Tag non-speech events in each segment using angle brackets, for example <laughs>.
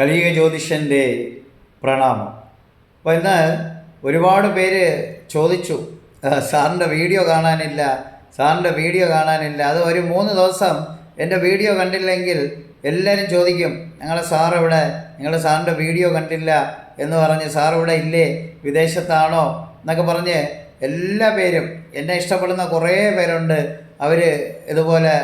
കലിയുഗ ജ്യോതിഷന്റെ പ്രണാമം. അപ്പോൾ ഇന്ന് ഒരുപാട് പേര് ചോദിച്ചു "ആ, സാറിന്റെ വീഡിയോ കാണാനില്ല സാറിന്റെ വീഡിയോ കാണാനില്ല. അത് ഒരു മൂന്ന് ദിവസം എന്റെ വീഡിയോ കണ്ടില്ലെങ്കിൽ എല്ലാവരും ചോദിക്കും ഞങ്ങളെ സാർ ഇവിടെ നിങ്ങളുടെ സാറിന്റെ വീഡിയോ കണ്ടില്ല എന്ന് പറഞ്ഞ് സാർ ഇവിടെ ഇല്ലേ? വിദേശത്താണോ? എന്നൊക്കെ പറഞ്ഞ് എല്ലാ പേരും എന്നെ ഇഷ്ടപ്പെടുന്ന കുറേ പേരുണ്ട് അവർ ഇതുപോലെ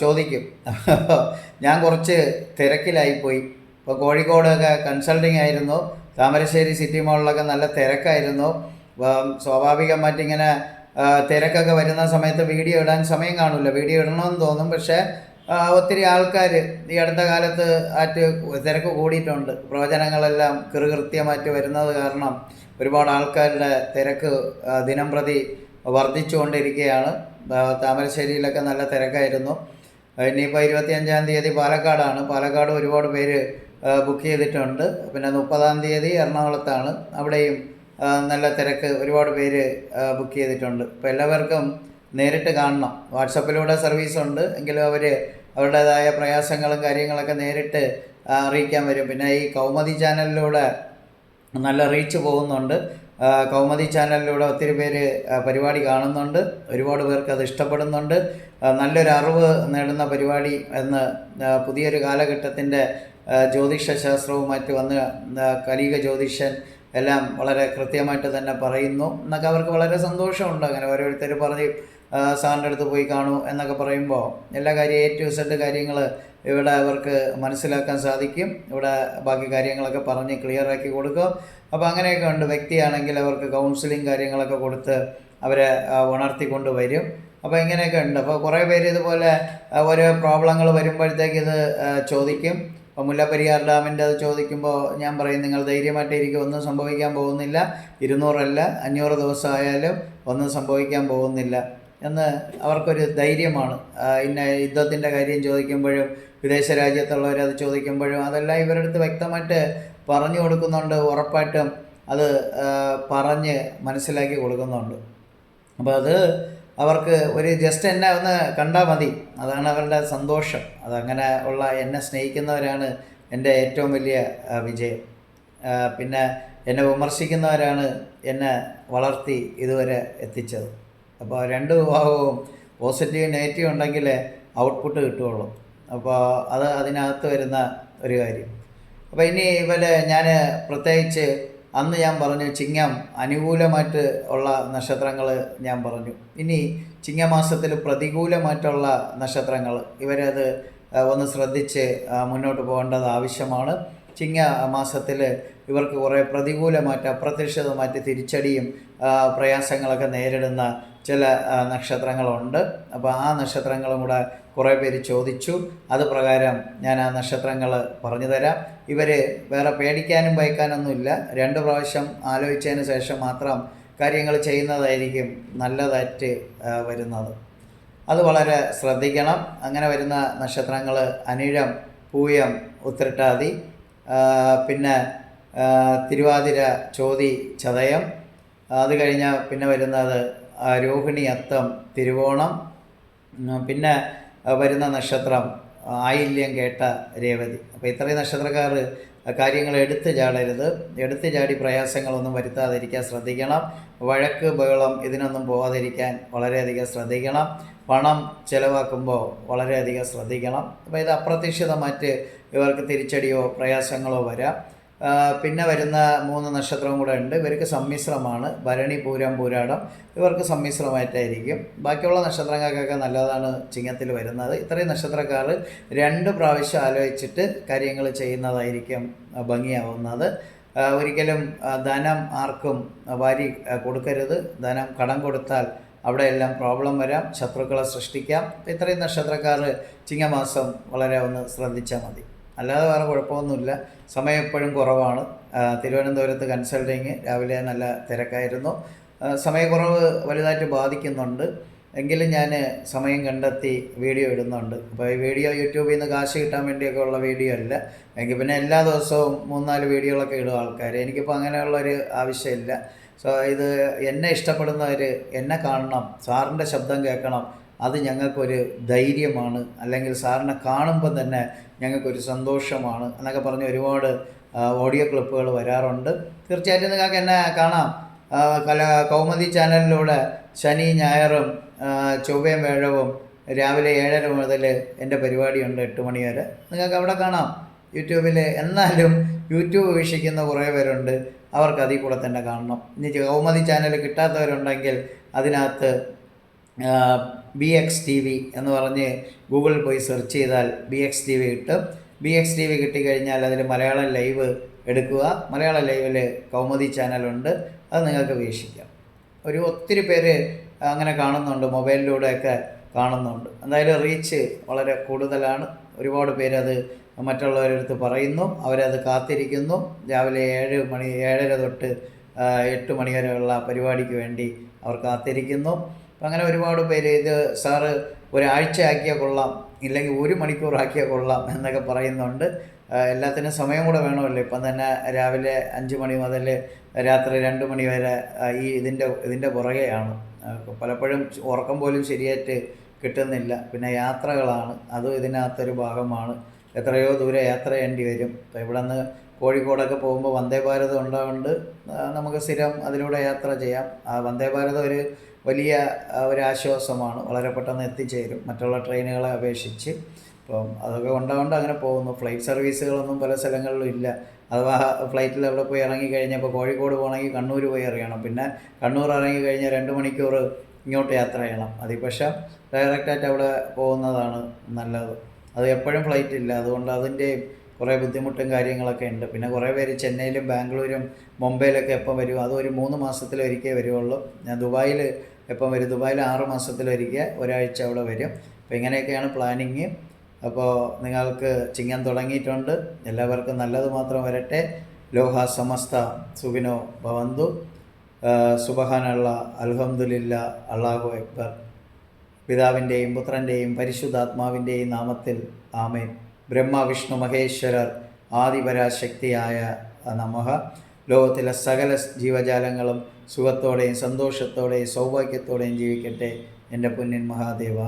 ചോദിക്കും. <laughs> ഞാൻ കുറച്ച് തിരക്കിലായിപ്പോയി. ഇപ്പോൾ കോഴിക്കോടൊക്കെ കൺസൾട്ടിങ് ആയിരുന്നു. താമരശ്ശേരി സിറ്റി മോളിലൊക്കെ നല്ല തിരക്കായിരുന്നു. സ്വാഭാവികം മറ്റിങ്ങനെ തിരക്കൊക്കെ വരുന്ന സമയത്ത് വീഡിയോ ഇടാൻ സമയം കാണില്ല വീഡിയോ ഇടണമെന്ന് തോന്നും. പക്ഷേ ഒത്തിരി ആൾക്കാർ ഈ അടുത്ത കാലത്ത് ആറ്റ് തിരക്ക് കൂടിയിട്ടുണ്ട്. പ്രവചനങ്ങളെല്ലാം കൃകൃത്യമായിട്ട് വരുന്നത് കാരണം ഒരുപാട് ആൾക്കാരുടെ തിരക്ക് ദിനം പ്രതി വർദ്ധിച്ചുകൊണ്ടിരിക്കുകയാണ്. താമരശ്ശേരിയിലൊക്കെ നല്ല തിരക്കായിരുന്നു. ഇനിയിപ്പോൾ ഇരുപത്തിയഞ്ചാം തീയതി പാലക്കാടാണ്. പാലക്കാട് ഒരുപാട് പേര് ബുക്ക് ചെയ്തിട്ടുണ്ട്. പിന്നെ മുപ്പതാം തീയതി എറണാകുളത്താണ്. അവിടെയും നല്ല തിരക്ക് ഒരുപാട് പേര് ബുക്ക് ചെയ്തിട്ടുണ്ട്. അപ്പോൾ എല്ലാവർക്കും നേരിട്ട് കാണണം. വാട്സപ്പിലൂടെ സർവീസ് ഉണ്ട്. എങ്കിലും അവർ അവരുടേതായ പ്രയാസങ്ങളും കാര്യങ്ങളൊക്കെ നേരിട്ട് അറിയിക്കാൻ വരും. പിന്നെ ഈ കൗമദി ചാനലിലൂടെ നല്ല റീച്ച് പോകുന്നുണ്ട്. കൗമദി ചാനലിലൂടെ ഒത്തിരി പേര് പരിപാടി കാണുന്നുണ്ട്. ഒരുപാട് പേർക്ക് അത് ഇഷ്ടപ്പെടുന്നുണ്ട്. നല്ലൊരു അറിവ് നേടുന്ന പരിപാടി എന്ന് പുതിയൊരു കാലഘട്ടത്തിന്റെ ആ, ശാസ്ത്രവും മറ്റ് വന്ന് കലിക ജ്യോതിഷൻ എല്ലാം വളരെ കൃത്യമായിട്ട് തന്നെ പറയുന്നു എന്നൊക്കെ അവർക്ക് വളരെ സന്തോഷമുണ്ട്. അങ്ങനെ ഓരോരുത്തർ പറഞ്ഞ് സാറിന്റെ അടുത്ത് പോയി കാണൂ എന്നൊക്കെ പറയുമ്പോൾ എല്ലാ കാര്യം എ ടു സെഡ് കാര്യങ്ങൾ ഇവിടെ അവർക്ക് മനസ്സിലാക്കാൻ സാധിക്കും. ഇവിടെ ബാക്കി കാര്യങ്ങളൊക്കെ പറഞ്ഞ് ക്ലിയറാക്കി കൊടുക്കും അപ്പോൾ അങ്ങനെയൊക്കെ ഉണ്ട്. വ്യക്തിയാണെങ്കിൽ അവർക്ക് കൗൺസിലിംഗ് കാര്യങ്ങളൊക്കെ കൊടുത്ത് അവരെ ഉണർത്തിക്കൊണ്ട് വരും. അപ്പോൾ ഇങ്ങനെയൊക്കെ ഉണ്ട്. അപ്പോൾ കുറേ പേര് ഇതുപോലെ ഓരോ പ്രോബ്ലങ്ങൾ വരുമ്പോഴത്തേക്ക് ഇത് ചോദിക്കും. അപ്പോൾ മുല്ലപ്പെരിയാർ ഡാമിന്റെ അത് ചോദിക്കുമ്പോൾ ഞാൻ പറയും നിങ്ങൾ ധൈര്യമായിട്ട് ഇരിക്കും ഒന്നും സംഭവിക്കാൻ പോകുന്നില്ല. ഇരുന്നൂറല്ല അഞ്ഞൂറ് ദിവസമായാലും ഒന്നും സംഭവിക്കാൻ പോകുന്നില്ല. എന്ന് അവർക്കൊരു ധൈര്യമാണ്. ഇന്ന യുദ്ധത്തിന്റെ കാര്യം ചോദിക്കുമ്പോഴും വിദേശ രാജ്യത്തുള്ളവർ അത് ചോദിക്കുമ്പോഴും അതെല്ലാം ഇവരുടെ അടുത്ത് വ്യക്തമായിട്ട് പറഞ്ഞു കൊടുക്കുന്നുണ്ട്. ഉറപ്പായിട്ടും അത് പറഞ്ഞ് മനസ്സിലാക്കി കൊടുക്കുന്നുണ്ട്. അപ്പോൾ അത് അവർക്ക് ഒരു ജസ്റ്റ് എന്നെ ഒന്ന് കണ്ടാൽ മതി. അതാണ് അവരുടെ സന്തോഷം. അതങ്ങനെ ഉള്ള എന്നെ സ്നേഹിക്കുന്നവരാണ് എന്റെ ഏറ്റവും വലിയ വിജയം. പിന്നെ എന്നെ വിമർശിക്കുന്നവരാണ് എന്നെ വളർത്തി ഇതുവരെ എത്തിച്ചത്. അപ്പോൾ രണ്ട് വിഭാഗവും പോസിറ്റീവ് നെഗറ്റീവ് ഉണ്ടെങ്കിൽ ഔട്ട്പുട്ട് കിട്ടുകയുള്ളൂ അപ്പോൾ അത് അതിനകത്ത് വരുന്ന ഒരു കാര്യം. അപ്പോൾ ഇനി ഇവരെ ഞാൻ പ്രത്യേകിച്ച് അന്ന് ഞാൻ പറഞ്ഞു ചിങ്ങം അനുകൂലമായിട്ട് ഉള്ള നക്ഷത്രങ്ങൾ ഞാൻ പറഞ്ഞു. ഇനി ചിങ്ങമാസത്തിൽ പ്രതികൂലമായിട്ടുള്ള നക്ഷത്രങ്ങൾ ഇവരത് ഒന്ന് ശ്രദ്ധിച്ച് മുന്നോട്ട് പോകേണ്ടത് ആവശ്യമാണ്. ചിങ്ങ മാസത്തിൽ ഇവർക്ക് കുറേ പ്രതികൂലമായിട്ട് അപ്രതീക്ഷിതമായിട്ട് തിരിച്ചടിയും പ്രയാസങ്ങളൊക്കെ നേരിടുന്ന ചില നക്ഷത്രങ്ങളുണ്ട്. അപ്പോൾ ആ നക്ഷത്രങ്ങളും കൂടെ കുറേ പേര് ചോദിച്ചു. അത് പ്രകാരം ഞാൻ ആ നക്ഷത്രങ്ങൾ പറഞ്ഞു തരാം. ഇവർ വേറെ പേടിക്കാനും ഭയക്കാനൊന്നുമില്ല രണ്ട് പ്രാവശ്യം ആലോചിച്ചതിന് ശേഷം മാത്രം കാര്യങ്ങൾ ചെയ്യുന്നതായിരിക്കും നല്ലതായിട്ട് വരുന്നത്. അത് വളരെ ശ്രദ്ധിക്കണം. അങ്ങനെ വരുന്ന നക്ഷത്രങ്ങൾ അനിഴം പൂയം ഉത്രട്ടാതി പിന്നെ തിരുവാതിര ചോതി ചതയം. അത് കഴിഞ്ഞാൽ പിന്നെ വരുന്നത് രോഹിണി അത്തം തിരുവോണം. പിന്നെ വരുന്ന നക്ഷത്രം ആയില്യം കേട്ട രേവതി. അപ്പോൾ ഇത്രയും നക്ഷത്രക്കാർ കാര്യങ്ങൾ എടുത്തു ചാടരുത്. എടുത്തു ചാടി പ്രയാസങ്ങളൊന്നും വരുത്താതിരിക്കാൻ ശ്രദ്ധിക്കണം. വഴക്ക് ബഹളം ഇതിനൊന്നും പോകാതിരിക്കാൻ വളരെയധികം ശ്രദ്ധിക്കണം. പണം ചിലവാക്കുമ്പോൾ വളരെയധികം ശ്രദ്ധിക്കണം. അപ്പോൾ ഇത് അപ്രതീക്ഷിതമായിട്ട് ഇവർക്ക് തിരിച്ചടിയോ പ്രയാസങ്ങളോ വരാം. പിന്നെ വരുന്ന മൂന്ന് നക്ഷത്രവും കൂടെ ഉണ്ട്. ഇവർക്ക് സമ്മിശ്രമാണ്. ഭരണി പൂരം പൂരാടം. ഇവർക്ക് സമ്മിശ്രമായിട്ടായിരിക്കും. ബാക്കിയുള്ള നക്ഷത്രങ്ങൾക്കൊക്കെ നല്ലതാണ് ചിങ്ങത്തിൽ വരുന്നത്. ഇത്രയും നക്ഷത്രക്കാർ രണ്ട് പ്രാവശ്യം ആലോചിച്ചിട്ട് കാര്യങ്ങൾ ചെയ്യുന്നതായിരിക്കും ഭംഗിയാവുന്നത്. ഒരിക്കലും ധനം ആർക്കും വാരി കൊടുക്കരുത്. ധനം കടം കൊടുത്താൽ അവിടെ എല്ലാം പ്രോബ്ലം വരാം. ശത്രുക്കളെ സൃഷ്ടിക്കാം. ഇത്രയും നക്ഷത്രക്കാർ ചിങ്ങമാസം വളരെ ഒന്ന് ശ്രദ്ധിച്ചാൽ മതി. അല്ലാതെ വേറെ കുഴപ്പമൊന്നുമില്ല. സമയം എപ്പോഴും കുറവാണ്. തിരുവനന്തപുരത്ത് കൺസൾട്ടിങ് രാവിലെ നല്ല തിരക്കായിരുന്നു. സമയക്കുറവ് വലുതായിട്ട് ബാധിക്കുന്നുണ്ട്. എങ്കിലും ഞാൻ സമയം കണ്ടെത്തി വീഡിയോ ഇടുന്നുണ്ട്. അപ്പോൾ ഈ വീഡിയോ യൂട്യൂബിൽ നിന്ന് കാശ് കിട്ടാൻ വേണ്ടിയൊക്കെ ഉള്ള വീഡിയോ അല്ല. എങ്കിൽ പിന്നെ എല്ലാ ദിവസവും മൂന്നാൽ വീഡിയോകളൊക്കെ ഇടും ആൾക്കാർ എനിക്കിപ്പോൾ അങ്ങനെയുള്ളൊരു ആവശ്യമില്ല. സോ ഇത് എന്നെ ഇഷ്ടപ്പെടുന്നവർ എന്നെ കാണണം. സാറിന്റെ ശബ്ദം കേൾക്കണം. അത് ഞങ്ങൾക്കൊരു ധൈര്യമാണ്. അല്ലെങ്കിൽ സാറിനെ കാണുമ്പം തന്നെ ഞങ്ങൾക്കൊരു സന്തോഷമാണ് എന്നൊക്കെ പറഞ്ഞ് ഒരുപാട് ഓഡിയോ ക്ലിപ്പുകൾ വരാറുണ്ട്. തീർച്ചയായിട്ടും നിങ്ങൾക്ക് എന്നെ കാണാം. കല കൗമുദി ചാനലിലൂടെ ശനി ഞായറും ചൊവ്വയും വേഴവും രാവിലെ ഏഴര മുതൽ എന്റെ പരിപാടിയുണ്ട് എട്ട് മണി വരെ. നിങ്ങൾക്ക് അവിടെ കാണാം. യൂട്യൂബിൽ എന്നാലും യൂട്യൂബ് വീക്ഷിക്കുന്ന കുറേ പേരുണ്ട്. അവർക്ക് അതിൽ കൂടെ തന്നെ കാണണം. ഇനി കൗമുദി ചാനൽ കിട്ടാത്തവരുണ്ടെങ്കിൽ അതിനകത്ത് ബി എക്സ് ടി വി എന്ന് പറഞ്ഞ് ഗൂഗിളിൽ പോയി സെർച്ച് ചെയ്താൽ ബി എക്സ് ടി വി കിട്ടും. ബി എക്സ് ടി വി കിട്ടിക്കഴിഞ്ഞാൽ അതിൽ മലയാളം ലൈവ് എടുക്കുക. മലയാളം ലൈവിൽ കൗമുദി ചാനലുണ്ട് അത് നിങ്ങൾക്ക് വീക്ഷിക്കാം. ഒരു ഒത്തിരി പേര് അങ്ങനെ കാണുന്നുണ്ട് മൊബൈലിലൂടെയൊക്കെ കാണുന്നുണ്ട്. എന്തായാലും റീച്ച് വളരെ കൂടുതലാണ്. ഒരുപാട് പേരത് മറ്റുള്ളവരെടുത്ത് പറയുന്നു. അവരത് കാത്തിരിക്കുന്നു. രാവിലെ ഏഴ് മണി ഏഴര തൊട്ട് എട്ട് മണി വരെയുള്ള പരിപാടിക്ക് വേണ്ടി അവർ കാത്തിരിക്കുന്നു. അപ്പം അങ്ങനെ ഒരുപാട് പേര് ഇത് സാറ് ഒരാഴ്ച ആക്കിയാൽ കൊള്ളാം ഇല്ലെങ്കിൽ ഒരു മണിക്കൂർ ആക്കിയാൽ കൊള്ളാം എന്നൊക്കെ പറയുന്നുണ്ട്. എല്ലാത്തിനും സമയം കൂടെ വേണമല്ലോ. ഇപ്പം തന്നെ രാവിലെ അഞ്ച് മണി മുതൽ രാത്രി രണ്ട് മണി വരെ ഈ ഇതിന്റെ ഇതിന്റെ പുറകെയാണ്. പലപ്പോഴും ഉറക്കം പോലും ശരിയായിട്ട് കിട്ടുന്നില്ല. പിന്നെ യാത്രകളാണ്. അതും ഇതിനകത്തൊരു ഭാഗമാണ്. എത്രയോ ദൂരെ യാത്ര ചെയ്യേണ്ടി വരും. ഇപ്പം ഇവിടെ നിന്ന് കോഴിക്കോടൊക്കെ പോകുമ്പോൾ വന്ദേ ഭാരതം ഉണ്ടാകൊണ്ട് നമുക്ക് സ്ഥിരം അതിലൂടെ യാത്ര ചെയ്യാം. ആ വന്ദേ ഭാരതം ഒരു വലിയ ഒരാശ്വാസമാണ്. വളരെ പെട്ടെന്ന് എത്തിച്ചേരും. മറ്റുള്ള ട്രെയിനുകളെ അപേക്ഷിച്ച്. അപ്പം അതൊക്കെ ഉണ്ടാകൊണ്ട് അങ്ങനെ പോകുന്നു. ഫ്ലൈറ്റ് സർവീസുകളൊന്നും പല സ്ഥലങ്ങളിലും ഇല്ല. അഥവാ ഫ്ലൈറ്റിൽ അവിടെ പോയി ഇറങ്ങി കഴിഞ്ഞപ്പോൾ കോഴിക്കോട് പോകണമെങ്കിൽ കണ്ണൂർ പോയി അറിയണം പിന്നെ കണ്ണൂർ ഇറങ്ങി കഴിഞ്ഞാൽ രണ്ട് മണിക്കൂർ ഇങ്ങോട്ട് യാത്ര ചെയ്യണം. അതിൽ പക്ഷേ ഡയറക്റ്റായിട്ട് അവിടെ പോകുന്നതാണ് നല്ലത്. അത് എപ്പോഴും ഫ്ലൈറ്റ് ഇല്ല. അതുകൊണ്ട് അതിന്റെ കുറേ ബുദ്ധിമുട്ടും കാര്യങ്ങളൊക്കെ ഉണ്ട്. പിന്നെ കുറേ പേര് ചെന്നൈയിലും ബാംഗ്ലൂരും മുംബൈയിലൊക്കെ എപ്പം വരും? അത് ഒരു മൂന്ന് മാസത്തിലൊരിക്കേ വരുള്ളൂ ഞാൻ ദുബായിൽ എപ്പം വരും ദുബായിൽ ആറ് മാസത്തിലൊരിക്കൽ ഒരാഴ്ച അവിടെ വരും. അപ്പോൾ ഇങ്ങനെയൊക്കെയാണ് പ്ലാനിങ്. അപ്പോൾ നിങ്ങൾക്ക് ചിങ്ങം തുടങ്ങിയിട്ടുണ്ട്. എല്ലാവർക്കും നല്ലത് മാത്രം വരട്ടെ. ലോഹ സമസ്ത സുഖിനോ ഭവന്തു. സുബഹാനുള്ള അൽഹംദുലില്ല അള്ളാഹു അക്ബർ. പിതാവിന്റെയും പുത്രന്റെയും പരിശുദ്ധാത്മാവിന്റെയും നാമത്തിൽ ആമേൻ. ബ്രഹ്മ വിഷ്ണു മഹേശ്വരർ ആദിപരാശക്തിയായ നമഹ. ലോകത്തിലെ സകല ജീവജാലങ്ങളും സുഖത്തോടെയും സന്തോഷത്തോടെയും സൗഭാഗ്യത്തോടെയും ജീവിക്കട്ടെ എന്റെ പൊന്നിൻ മഹാദേവ.